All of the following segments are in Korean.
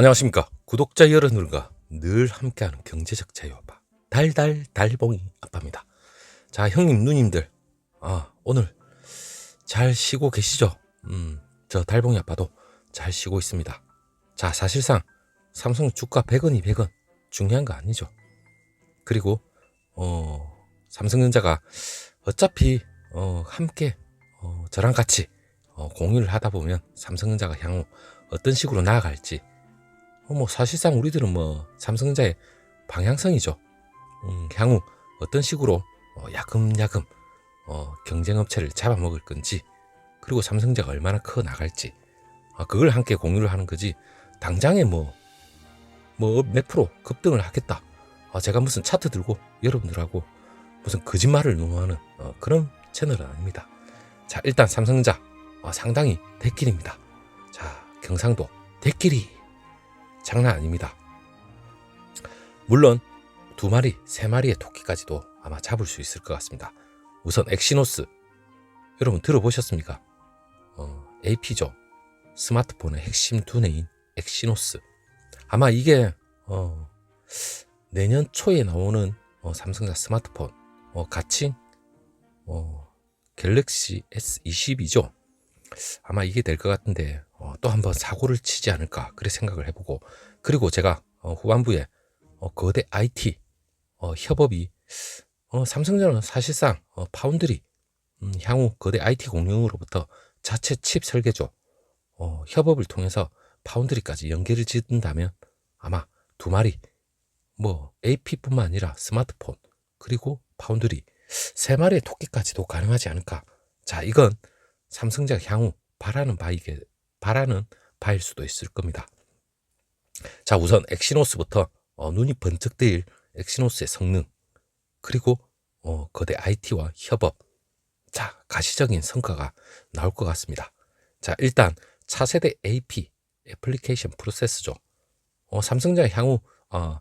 안녕하십니까. 구독자 여러분들과 늘 함께하는 경제적 자유아빠 달달 달봉이 아빠입니다. 자 형님 누님들. 아 오늘 잘 쉬고 계시죠? 음저 달봉이 아빠도 잘 쉬고 있습니다. 자 사실상 삼성 주가 100원이 100원 중요한 거 아니죠? 그리고 어 삼성전자가 어차피 어 함께 어 저랑 같이 어 공유를 하다 보면 삼성전자가 향후 어떤 식으로 나아갈지 어, 뭐 사실상 우리들은 뭐 삼성전자의 방향성이죠. 음, 향후 어떤 식으로 어, 야금야금 어, 경쟁업체를 잡아먹을 건지 그리고 삼성전자가 얼마나 커 나갈지 아, 그걸 함께 공유를 하는 거지 당장에 뭐 뭐 몇 프로 급등을 하겠다. 아, 제가 무슨 차트 들고 여러분들하고 무슨 거짓말을 농하는 어, 그런 채널은 아닙니다. 자 일단 삼성전자 어, 상당히 대길입니다. 자 경상도 대길이 장난 아닙니다. 물론 두 마리, 세 마리의 토끼까지도 아마 잡을 수 있을 것 같습니다. 우선 엑시노스 여러분 들어보셨습니까? 어, AP죠. 스마트폰의 핵심 두뇌인 엑시노스. 아마 이게 어, 내년 초에 나오는 어, 삼성자 스마트폰 어, 가칭 어, 갤럭시 S22죠. 아마 이게 될 것 같은데 어, 또 한번 사고를 치지 않을까 그래 생각을 해보고 그리고 제가 어, 후반부에 어, 거대 IT 어, 협업이 어, 삼성전자는 사실상 어, 파운드리 음, 향후 거대 IT 공룡으로부터 자체 칩 설계조 어, 협업을 통해서 파운드리까지 연계를 짓는다면 아마 두 마리 뭐 AP뿐만 아니라 스마트폰 그리고 파운드리 세 마리의 토끼까지도 가능하지 않을까. 자 이건 삼성자가 향후 바라는 바이게 바라는 바일 수도 있을 겁니다. 자, 우선 엑시노스부터 어, 눈이 번쩍 뜨일 엑시노스의 성능 그리고 어, 거대 IT와 협업 자, 가시적인 성과가 나올 것 같습니다. 자, 일단 차세대 AP 애플리케이션 프로세스죠. 어, 삼성자 향후 어,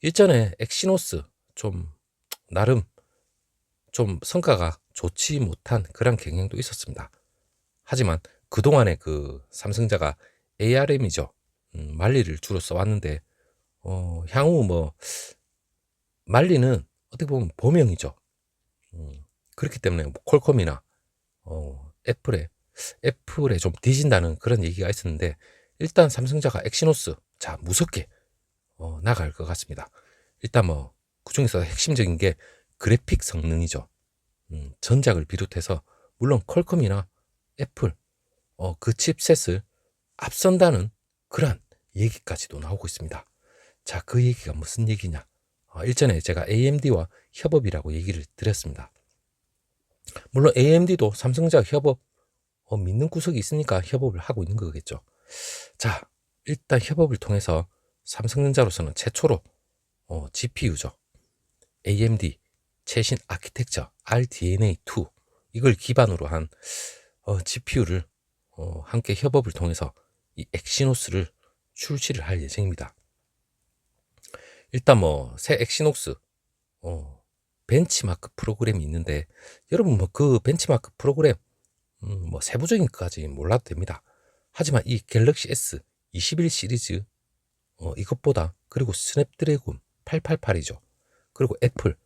일전에 엑시노스 좀 나름 좀 성과가 좋지 못한 그런 경향도 있었습니다. 하지만 그동안에 그 삼성자가 ARM이죠. 음, 말리를 주로 써왔는데, 어, 향후 뭐, 말리는 어떻게 보면 범용이죠. 음, 그렇기 때문에 뭐 콜콤이나, 어, 애플에, 애플에 좀 뒤진다는 그런 얘기가 있었는데, 일단 삼성자가 엑시노스, 자, 무섭게, 어, 나갈 것 같습니다. 일단 뭐, 그 중에서 핵심적인 게 그래픽 성능이죠. 음, 전작을 비롯해서, 물론 퀄컴이나 애플, 어, 그 칩셋을 앞선다는 그러한 얘기까지도 나오고 있습니다. 자, 그 얘기가 무슨 얘기냐? 어, 일전에 제가 AMD와 협업이라고 얘기를 드렸습니다. 물론 AMD도 삼성자 협업 어, 믿는 구석이 있으니까 협업을 하고 있는 거겠죠. 자, 일단 협업을 통해서 삼성전자로서는 최초로 어, GPU죠. AMD 최신 아키텍처 RDNA2 이걸 기반으로 한 어, GPU를 어, 함께 협업을 통해서 이 엑시노스를 출시를 할 예정입니다. 일단 뭐 새 엑시노스 어, 벤치마크 프로그램이 있는데 여러분 뭐 그 벤치마크 프로그램 음, 뭐 세부적인 것까지 몰라도 됩니다. 하지만 이 갤럭시 S 21 시리즈 어, 이것보다 그리고 스냅드래곤 888이죠. 그리고 애플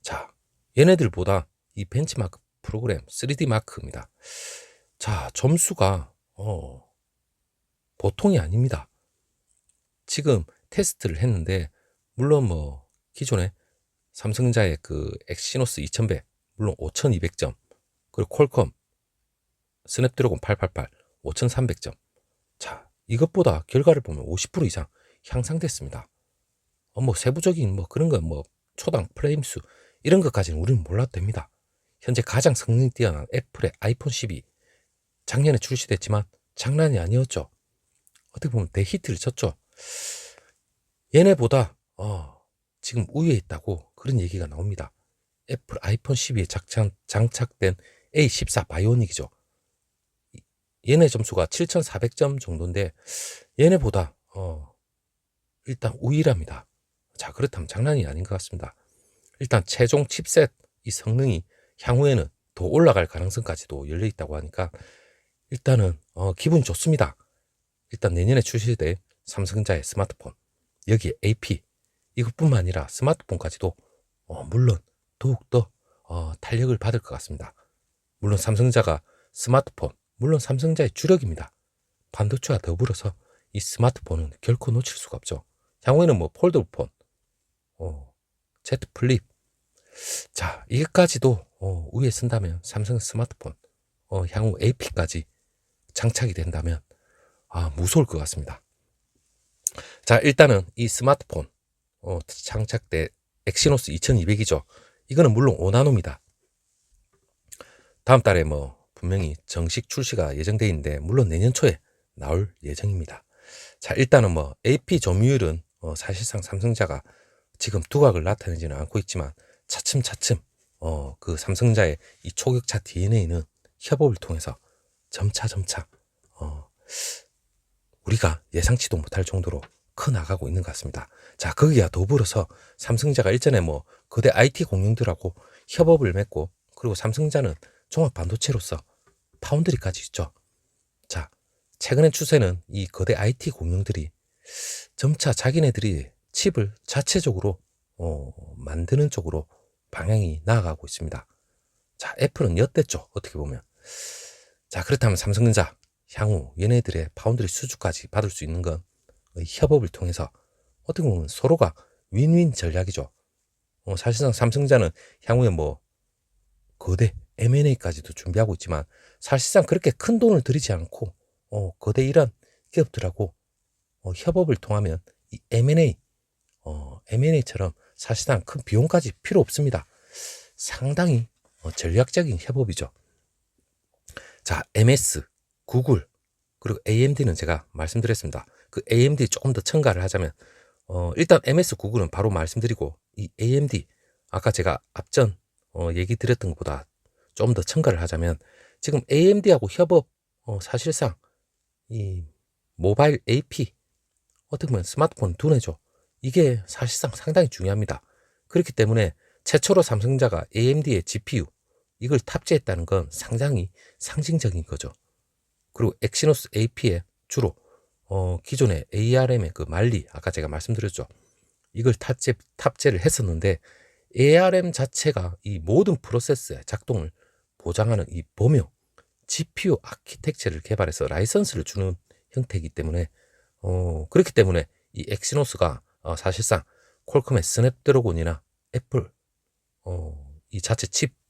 자 얘네들보다 이 벤치마크 프로그램 3D 마크입니다. 자, 점수가 어, 보통이 아닙니다. 지금 테스트를 했는데 물론 뭐 기존에 삼성자의 그 엑시노스 2100 물론 5200점 그리고 퀄컴 스냅드래곤 888 5300점 자 이것보다 결과를 보면 50% 이상 향상됐습니다. 어, 뭐 세부적인 뭐 그런 건 뭐 초당 프레임 수 이런 것까지는 우리는 몰라도 됩니다. 현재 가장 성능이 뛰어난 애플의 아이폰 12 작년에 출시됐지만 장난이 아니었죠. 어떻게 보면 대히트를 쳤죠. 얘네보다 어, 지금 우위에 있다고 그런 얘기가 나옵니다. 애플 아이폰 12에 장착, 장착 된 A14 바이오닉이죠. 얘네 점수가 7,400점 정도인데 얘네보다 어, 일단 우위랍니다. 자 그렇다면 장난이 아닌 것 같습니다. 일단 최종 칩셋 이 성능이 향후에는 더 올라갈 가능성까지도 열려 있다고 하니까 일단은 어, 기분이 좋습니다. 일단 내년에 출시될 삼성전자의 스마트폰 여기에 AP 이것뿐만 아니라 스마트폰까지도 어, 물론 더욱더 어, 탄력을 받을 것 같습니다. 물론 삼성전자가 스마트폰 물론 삼성전자의 주력입니다. 반도체와 더불어서 이 스마트폰은 결코 놓칠 수가 없죠. 향후에는 뭐 폴더폰, 어, Z 플립, 자 이것까지도 어, 위에 쓴다면 삼성 스마트폰, 어, 향후 AP까지 장착이 된다면 아 무서울 것 같습니다. 자 일단은 이 스마트폰 어, 장착대 엑시노스 2200이죠. 이거는 물론 5나노입니다. 다음 달에 뭐 분명히 정식 출시가 예정돼 있는데 물론 내년 초에 나올 예정입니다. 자 일단은 뭐 AP 점유율은 어, 사실상 삼성자가 지금 두각을 나타내지는 않고 있지만 차츰차츰 어, 그 삼성자의 이 초격차 DNA는 협업을 통해서 점차 점차 어, 우리가 예상치도 못할 정도로 커 나가고 있는 것 같습니다. 자, 거기와 더불어서 삼성자가 일전에 뭐 거대 IT 공룡들하고 협업을 맺고 그리고 삼성자는 종합 반도체로서 파운드리까지 있죠. 자, 최근의 추세는 이 거대 IT 공룡들이 점차 자기네들이 칩을 자체적으로 어, 만드는 쪽으로 방향이 나아가고 있습니다. 자, 애플은 엿됐죠. 어떻게 보면. 자, 그렇다면 삼성전자 향후 얘네들의 파운드리 수주까지 받을 수 있는 건 협업을 통해서 어떻게 보면 서로가 윈윈 전략이죠. 어, 사실상 삼성자는 향후에 뭐 거대 M&A까지도 준비하고 있지만 사실상 그렇게 큰 돈을 들이지 않고 어, 거대 이런 기업들하고 어, 협업을 통하면 이 M&A 어, M&A처럼 사실상 큰 비용까지 필요 없습니다. 상당히 어, 전략적인 협업이죠. 자, MS, 구글, 그리고 AMD는 제가 말씀드렸습니다. 그 AMD 조금 더 첨가를 하자면, 어, 일단 MS 구글은 바로 말씀드리고, 이 AMD, 아까 제가 앞전, 어, 얘기 드렸던 것보다 좀 더 첨가를 하자면, 지금 AMD하고 협업, 어, 사실상, 이 모바일 AP, 어떻게 보면 스마트폰 두뇌죠. 이게 사실상 상당히 중요합니다. 그렇기 때문에 최초로 삼성자가 AMD의 GPU, 이걸 탑재했다는 건 상당히 상징적인 거죠. 그리고 엑시노스 AP에 주로 어, 기존의 ARM의 그 말리 아까 제가 말씀드렸죠. 이걸 탑재 탑재를 했었는데 ARM 자체가 이 모든 프로세스의 작동을 보장하는 이 범용 GPU 아키텍처를 개발해서 라이선스를 주는 형태이기 때문에 어, 그렇기 때문에 이 엑시노스가 어, 사실상 퀄컴의 스냅드래곤이나 애플 어, 이 자체 칩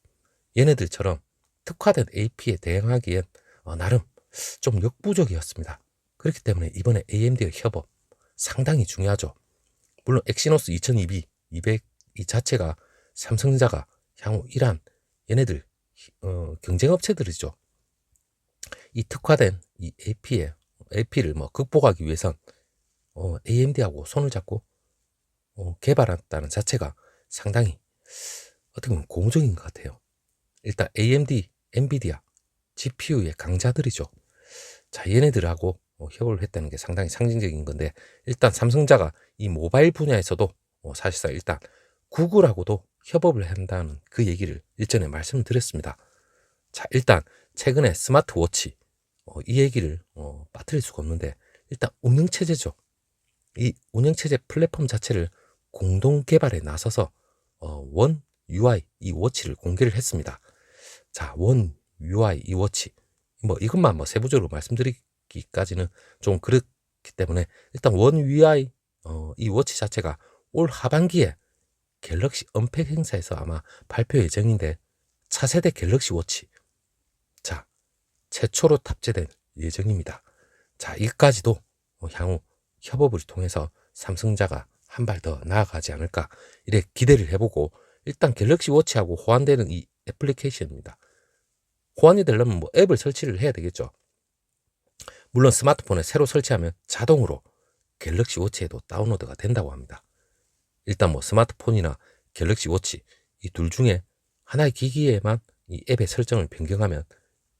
얘네들처럼 특화된 AP에 대응하기엔 어, 나름 좀 역부족이었습니다. 그렇기 때문에 이번에 AMD의 협업 상당히 중요하죠. 물론 엑시노스 2022, 200 이 자체가 삼성전자가 향후 이란 얘네들 어, 경쟁업체들이죠. 이 특화된 이 AP에 AP를 뭐 극복하기 위해선 어, AMD하고 손을 잡고 어, 개발했다는 자체가 상당히 어떻게 보면 고무적인 것 같아요. 일단 AMD, 엔비디아, GPU의 강자들이죠. 자, 얘네들하고 어, 협업을 했다는 게 상당히 상징적인 건데 일단 삼성자가 이 모바일 분야에서도 어, 사실상 일단 구글하고도 협업을 한다는 그 얘기를 일전에 말씀을 드렸습니다. 자, 일단 최근에 스마트워치 어, 이 얘기를 어, 빠뜨릴 수가 없는데 일단 운영 체제죠. 이 운영 체제 플랫폼 자체를 공동 개발에 나서서 어, 원 UI 이 워치를 공개를 했습니다. 자, 원 UI 이 워치 뭐 이것만 뭐 세부적으로 말씀드리기까지는 좀 그렇기 때문에 일단 원 UI 어, 이 워치 자체가 올 하반기에 갤럭시 언팩 행사에서 아마 발표 예정인데 차세대 갤럭시 워치 자 최초로 탑재된 예정입니다. 자 이까지도 어, 향후 협업을 통해서 삼성자가 한 발 더 나아가지 않을까 이래 기대를 해보고 일단 갤럭시 워치하고 호환되는 이 애플리케이션입니다. 호환이 되려면 뭐 앱을 설치를 해야 되겠죠. 물론 스마트폰에 새로 설치하면 자동으로 갤럭시 워치에도 다운로드가 된다고 합니다. 일단 뭐 스마트폰이나 갤럭시 워치 이 둘 중에 하나의 기기에만 이 앱의 설정을 변경하면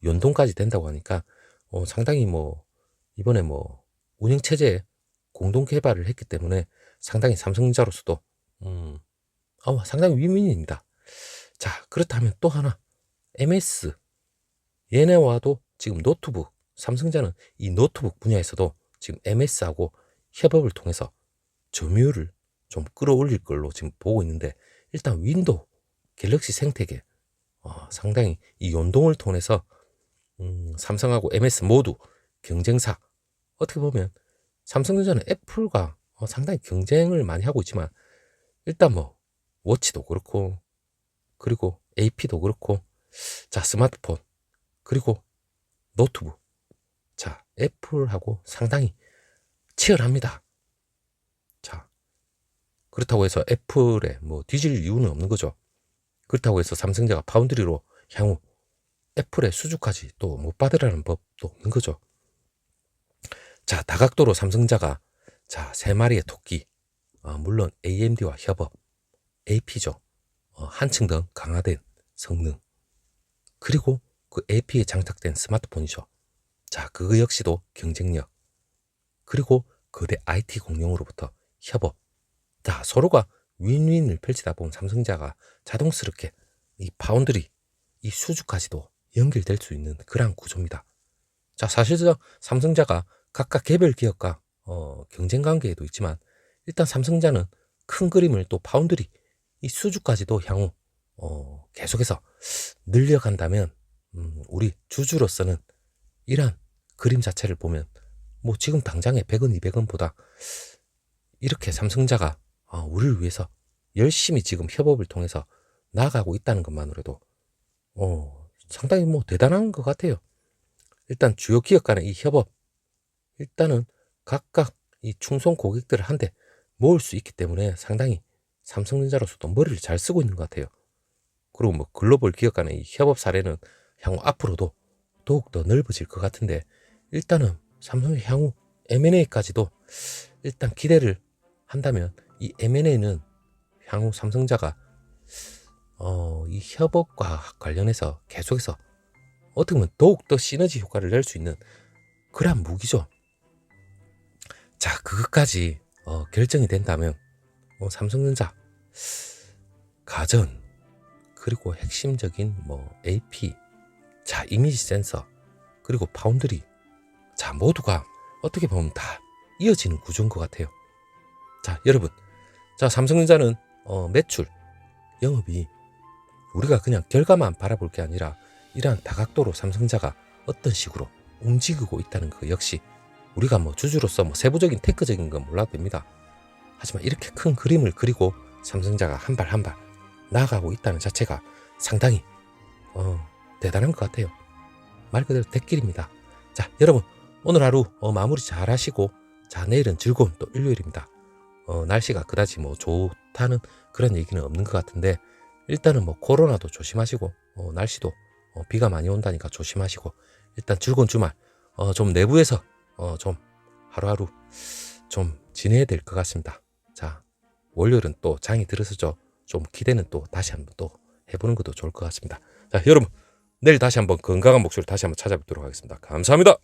연동까지 된다고 하니까 어, 상당히 뭐 이번에 뭐 운영 체제에 공동 개발을 했기 때문에 상당히 삼성자로서도 음, 어, 상당히 위민입니다. 자 그렇다면 또 하나 MS 얘네와도 지금 노트북 삼성자는 이 노트북 분야에서도 지금 MS하고 협업을 통해서 점유율을 좀 끌어올릴 걸로 지금 보고 있는데 일단 윈도우 갤럭시 생태계 어, 상당히 이 연동을 통해서 음, 삼성하고 MS 모두 경쟁사 어떻게 보면 삼성전자는 애플과 어, 상당히 경쟁을 많이 하고 있지만 일단 뭐 워치도 그렇고 그리고 AP도 그렇고 자 스마트폰 그리고 노트북 자 애플하고 상당히 치열합니다. 자 그렇다고 해서 애플에 뭐 뒤질 이유는 없는 거죠. 그렇다고 해서 삼성자가 파운드리로 향후 애플의 수주까지 또 못 받으라는 법도 없는 거죠. 자, 다각도로 삼성자가 자, 세 마리의 토끼, 어, 물론 AMD와 협업, AP죠. 어, 한층 더 강화된 성능. 그리고 그 AP에 장착된 스마트폰이죠. 자, 그거 역시도 경쟁력. 그리고 거대 IT 공룡으로부터 협업. 자, 서로가 윈윈을 펼치다 보면 삼성자가 자동스럽게 이 파운드리, 이 수주까지도 연결될 수 있는 그러한 구조입니다. 자, 사실상 삼성자가 각각 개별 기업과 어, 경쟁 관계에도 있지만 일단 삼성자는 큰 그림을 또 파운드리, 이 수주까지도 향후 어, 계속해서 늘려간다면 음, 우리 주주로서는 이러한 그림 자체를 보면 뭐 지금 당장의 100원, 200원보다 이렇게 삼성자가 어, 우리를 위해서 열심히 지금 협업을 통해서 나아가고 있다는 것만으로도 어, 상당히 뭐 대단한 것 같아요. 일단 주요 기업 간의 이 협업 일단은 각각 이 충성 고객들을 한데 모을 수 있기 때문에 상당히 삼성전자로서도 머리를 잘 쓰고 있는 것 같아요. 그리고 뭐 글로벌 기업 간의 이 협업 사례는 향후 앞으로도 더욱 더 넓어질 것 같은데 일단은 삼성의 향후 M&A까지도 일단 기대를 한다면 이 M&A는 향후 삼성자가 어, 이 협업과 관련해서 계속해서 어떻게 보면 더욱 더 시너지 효과를 낼 수 있는 그러한 무기죠. 자, 그것까지 어, 결정이 된다면 어, 삼성전자 가전 그리고 핵심적인 뭐 AP 자 이미지 센서 그리고 파운드리 자 모두가 어떻게 보면 다 이어지는 구조인 것 같아요. 자 여러분 자 삼성전자는 어, 매출 영업이 우리가 그냥 결과만 바라볼 게 아니라 이러한 다각도로 삼성자가 어떤 식으로 움직이고 있다는 거 역시 우리가 뭐 주주로서 뭐 세부적인 테크적인 건 몰라도 됩니다. 하지만 이렇게 큰 그림을 그리고 삼성자가 한 발 한 발 나아가고 있다는 자체가 상당히 어, 대단한 것 같아요. 말 그대로 대길입니다. 자, 여러분 오늘 하루 어, 마무리 잘 하시고 자 내일은 즐거운 또 일요일입니다. 어, 날씨가 그다지 뭐 좋다는 그런 얘기는 없는 것 같은데 일단은 뭐 코로나도 조심하시고 어, 날씨도 어, 비가 많이 온다니까 조심하시고 일단 즐거운 주말 어, 좀 내부에서 어, 좀 하루하루 좀 지내야 될 것 같습니다. 자 월요일은 또 장이 들어서죠. 좀 기대는 또 다시 한번 또 해보는 것도 좋을 것 같습니다. 자 여러분 내일 다시 한번 건강한 목소리 다시 한번 찾아뵙도록 하겠습니다. 감사합니다.